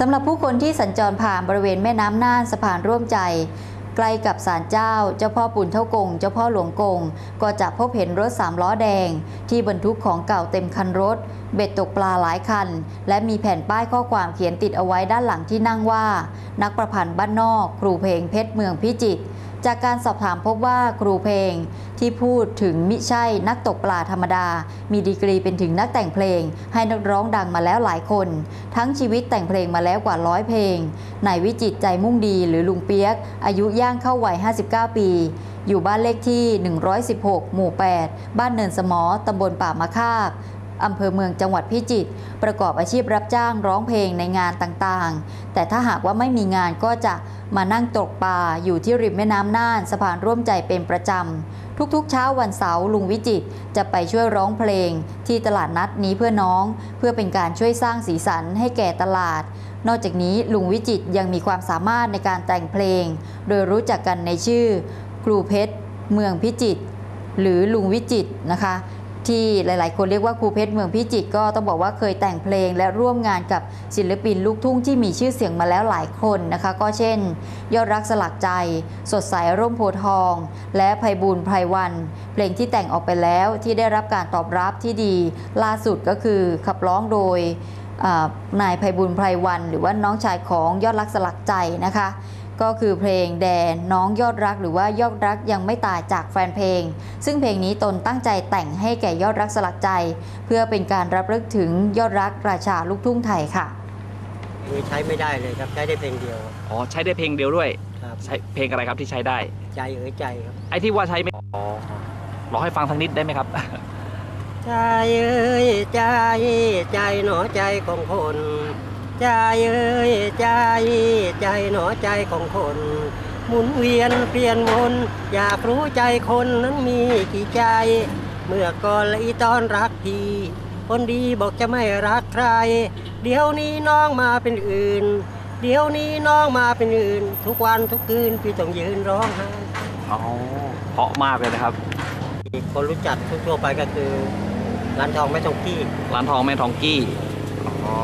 สำหรับผู้คนที่สัญจรผ่านบริเวณแม่น้ำน่านสะพานร่วมใจ ใกล้กับศาลเจ้า เจ้าพ่อปุ่นเท่ากง เจ้าพ่อหลวงกง ก็จะพบเห็นรถสามล้อแดง ที่บรรทุกของเก่าเต็มคันรถ เบ็ดตกปลาหลายคัน และมีแผ่นป้ายข้อความเขียนติดเอาไว้ด้านหลังที่นั่งว่า นักประพันธ์บ้านนอก ครูเพลงเพชรเมืองพิจิตรจากการสอบถามพบว่าครูเพลงที่พูดถึงมิใช่นักตกปลาธรรมดา มีดีกรีเป็นถึงนักแต่งเพลง ให้นักร้องดังมาแล้วหลายคน ทั้งชีวิตแต่งเพลงมาแล้วกว่าร้อยเพลงนายวิจิตใจมุ่งดีหรือลุงเปียก อายุย่างเข้าวัย 59 ปี อยู่บ้านเลขที่ 116 หมู่ 8 บ้านเนินสมอตำบลป่ามะคาบ อำเภอเมืองจังหวัดพิจิตรประกอบอาชีพรับจ้างร้องเพลงในงานต่างๆ แต่ถ้าหากว่าไม่มีงานก็จะมานั่งตกปลาอยู่ที่ริมแม่น้ำน่านสะพานร่วมใจเป็นประจำ ทุกๆ เช้าวันเสาร์ลุงวิจิตจะไปช่วยร้องเพลง ที่ตลาดนัดนี้เพื่อน้อง เพื่อเป็นการช่วยสร้างสีสันให้แก่ตลาด นอกจากนี้ลุงวิจิตยังมีความสามารถในการแต่งเพลง โดยรู้จักกันในชื่อ ครูเพชร เมืองพิจิตรหรือลุงวิจิตนะคะ ที่หลาย ๆ คนเรียกว่าครูเพชรเมืองพิจิตรก็ต้องบอกว่าเคยแต่งเพลงและร่วมงานกับศิลปินลูกทุ่งที่มีชื่อเสียงมาแล้วหลายคนนะคะ ก็เช่น ยอดรักสลักใจ สดใสร่มโพทอง และไพบูลย์ไพรวัน เพลงที่แต่งออกไปแล้วที่ได้รับการตอบรับที่ดี ล่าสุดก็คือขับร้องโดยนายไพบูลย์ไพรวัน หรือว่าน้องชายของยอดรักสลักใจนะคะ ก็คือเพลงแดนน้องยอดรักหรือว่ายอดรักยังไม่ตายจากแฟนเพลง ซึ่งเพลงนี้ตนตั้งใจแต่งให้แก่ยอดรักสลักใจ เพื่อเป็นการรับลึกถึงยอดรักราชาลูกทุ่งไทยค่ะนี่ใช้ไม่ได้เลยครับใช้ได้เพลงเดียวอ๋อใช้ได้เพลงเดียวด้วยครับใช้เพลงอะไรครับที่ใช้ได้ ใจเอ๋ยใจครับ ไอ้ที่ว่าใช้ไม่อ๋อร้องให้ฟังทั้งนิดได้ไหมครับ ใจเอ๋ยใจใจหนอใจของคน ใจเอ๋ยใจใจหนอใจของคน หมุนเวียนเปลี่ยนวนอยากรู้ใจคนนั้นมีกี่ใจ เมื่อก่อนและอีตอนรักพี่คนดีบอกจะไม่รักใคร เดี๋ยวนี้น้องมาเป็นอื่น เดี๋ยวนี้น้องมาเป็นอื่น ทุกวันทุกคืนพี่ต้องยืนร้องไห้อ๋อเพราะมากเลยนะครับ คนรู้จักทั่วๆไปก็คือร้านทองแม่ทองกี้ ร้านทองแม่ทองกี้ อ๋อ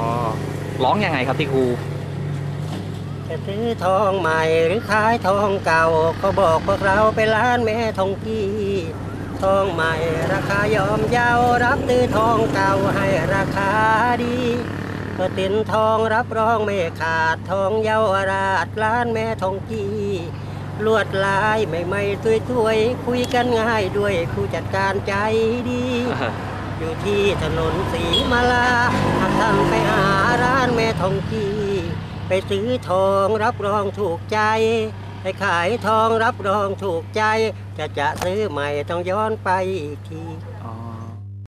ร้องยังไงครับที่ครูจะซื้อทองใหม่หรือขายทองเก่าก็บอกพวกเราไปร้านแม่ทองกี้ทองใหม่ราคายอมเยารับซื้อทองเก่าให้ราคาดีก็ตินทองรับรองไม่ขาดทองเยาวราชร้านแม่ทองกี้ลวดลายใหม่ๆสวยๆ คุยกันง่ายด้วยผู้จัดการใจดี อยู่ที่ถนนสีมาลาหากท่านไปหาร้านแม่ ทองกีไปซื้อทองรับรองถูกใจ ไปขายทองรับรองถูกใจ จะจะซื้อใหม่ต้องย้อนไปอีกที อ๋อ